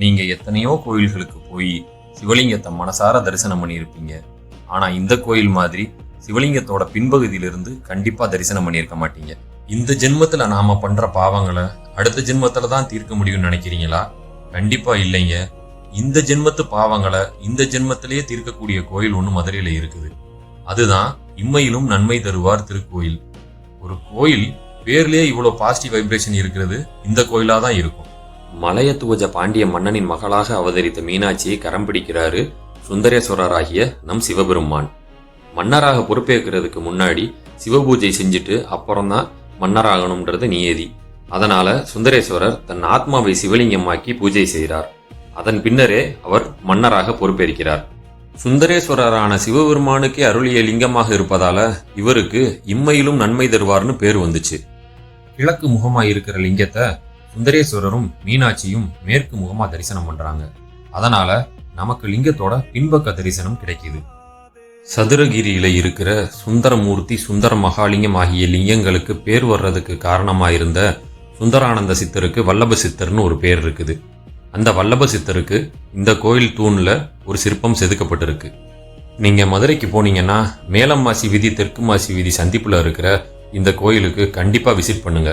நீங்கள் எத்தனையோ கோயில்களுக்கு போய் சிவலிங்கத்தை மனசார தரிசனம் பண்ணியிருப்பீங்க. ஆனால் இந்த கோயில் மாதிரி சிவலிங்கத்தோட பின்பகுதியிலிருந்து கண்டிப்பாக தரிசனம் பண்ணியிருக்க மாட்டீங்க. இந்த ஜென்மத்தில் நாம் பண்ணுற பாவங்களை அடுத்த ஜென்மத்தில் தான் தீர்க்க முடியும்னு நினைக்கிறீங்களா? கண்டிப்பாக இல்லைங்க. இந்த ஜென்மத்து பாவங்களை இந்த ஜென்மத்திலேயே தீர்க்கக்கூடிய கோயில் ஒன்று மதுரையில் இருக்குது. அதுதான் இம்மையிலும் நன்மை தருவார் திருக்கோயில். ஒரு கோயில் பேர்லேயே இவ்வளோ பாசிட்டிவ் வைப்ரேஷன் இருக்கிறது இந்த கோயிலாக தான் இருக்கும். மலையத்துவஜ பாண்டிய மன்னனின் மகளாக அவதரித்த மீனாட்சியை கரம் பிடிக்கிறாரு சுந்தரேஸ்வரராகிய நம் சிவபெருமான். மன்னராக பொறுப்பேற்கிறதுக்கு முன்னாடி சிவபூஜை செஞ்சுட்டு அப்புறம்தான் மன்னராகணும்ன்றது நியதி. அதனால சுந்தரேஸ்வரர் தன் ஆத்மாவை சிவலிங்கமாக்கி பூஜை செய்கிறார். அதன் பின்னரே அவர் மன்னராக பொறுப்பேற்கிறார். சுந்தரேஸ்வரரான சிவபெருமானுக்கே அருளிய லிங்கமாக இருப்பதால இவருக்கு இம்மையிலும் நன்மை தருவார்னு பேர் வந்துச்சு. கிழக்கு முகமா இருக்கிற லிங்கத்தை சுந்தரேஸ்வரரும் மீனாட்சியும் மேற்கு முகமா தரிசனம் பண்றாங்க. அதனால நமக்கு லிங்கத்தோட பின்பக்க தரிசனம் கிடைக்குது. சதுரகிரியில இருக்கிற சுந்தரமூர்த்தி சுந்தர மகாலிங்கம் ஆகிய லிங்கங்களுக்கு பேர் வர்றதுக்கு காரணமா இருந்த சுந்தரானந்த சித்தருக்கு வல்லப சித்தர்னு ஒரு பேர் இருக்குது. அந்த வல்லப சித்தருக்கு இந்த கோயில் தூண்ல ஒரு சிற்பம் செதுக்கப்பட்டிருக்கு. நீங்க மதுரைக்கு போனீங்கன்னா மேலம்மாசி வீதி தெற்கு மாசி வீதி சந்திப்புல இருக்கிற இந்த கோயிலுக்கு கண்டிப்பா விசிட் பண்ணுங்க.